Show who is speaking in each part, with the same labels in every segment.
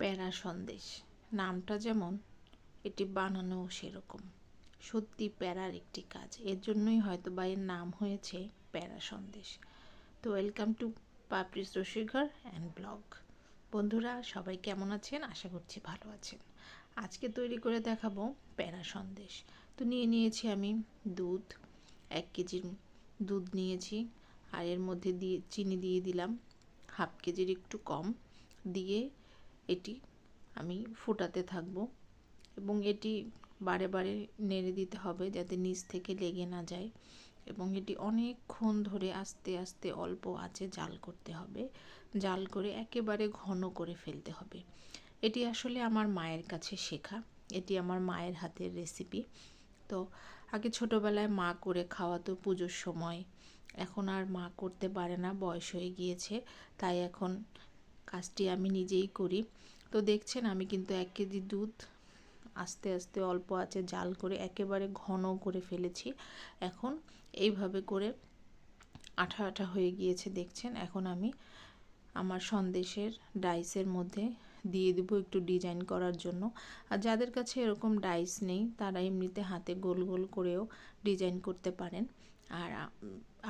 Speaker 1: প্যারা সন্দেশ। নামটা যেমন, এটি বানানো সেরকম। সত্যি প্যারার একটি কাজ। এর জন্যই হয়তো বা এর নাম হয়েছে প্যারা সন্দেশ। তো welcome to Papri's Rasighar and blog. বন্ধুরা, সবাই কেমন আছেন? আশা করছি ভালো আছেন। আজকে তৈরি করে দেখাবো প্যারা সন্দেশ। তো নিয়ে নিয়েছি আমি দুধ। এক কেজির দুধ নিয়েছি আর এর মধ্যে দিয়ে, চিনি দিয়ে দিলাম। হাফ কেজির একটু কম। দিয়ে এটি আমি ফোটাতে থাকব এবং এটি বারে বারে নেড়ে দিতে হবে যাতে নিচ থেকে লেগে না যায় এবং এটি অনেকক্ষণ ধরে আস্তে আস্তে অল্প আছে জাল করতে হবে। জাল করে একেবারে ঘন করে ফেলতে হবে। এটি আসলে আমার মায়ের কাছে শেখা। এটি আমার মায়ের হাতের রেসিপি তো আগে ছোটোবেলায় মা করে খাওয়াতো পুজোর সময়। এখন আর মা করতে পারে না, বয়স হয়ে গিয়েছে, তাই এখন কাজটি আমি নিজেই করি। তো দেখছেন আমি কিন্তু এক কেজি দুধ আস্তে আস্তে অল্প আছে জাল করে একেবারে ঘন করে ফেলেছি। এখন এইভাবে করে আঠা আঠা হয়ে গিয়েছে দেখছেন। এখন আমি আমার সন্দেশের ডাইসের মধ্যে দিয়ে দেবো একটু ডিজাইন করার জন্য। আর যাদের কাছে এরকম ডাইস নেই, তারা এমনিতে হাতে গোল গোল করেও ডিজাইন করতে পারেন। আর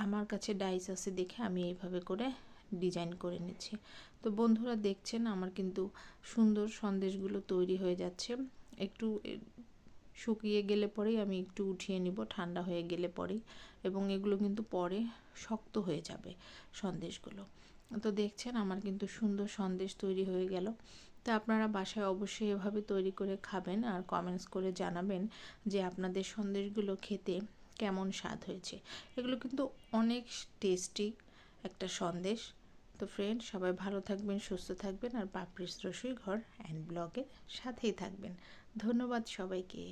Speaker 1: আমার কাছে ডাইস আছে দেখে আমি এইভাবে করে ডিজাইন করে নিচ্ছি। তো বন্ধুরা দেখছেন আমার কিন্তু সুন্দর সন্দেশগুলো তৈরি হয়ে যাচ্ছে। একটু শুকিয়ে গেলে পরেই আমি একটু উঠিয়ে নিব, ঠান্ডা হয়ে গেলে পরেই। এবং এগুলো কিন্তু পরে শক্ত হয়ে যাবে সন্দেশগুলো। তো দেখছেন আমার কিন্তু সুন্দর সন্দেশ তৈরি হয়ে গেল। তো আপনারা বাসায় অবশ্যই এভাবে তৈরি করে খাবেন আর কমেন্টস করে জানাবেন যে আপনাদের সন্দেশগুলো খেতে কেমন স্বাদ হয়েছে। এগুলো কিন্তু অনেক টেস্টি একটা সন্দেশ। তো ফ্রেন্ড সবাই ভালো থাকবেন, সুস্থ থাকবেন আর পাপড়িস রসুই ঘর অ্যান্ড ব্লগের সাথেই থাকবেন। ধন্যবাদ সবাইকে।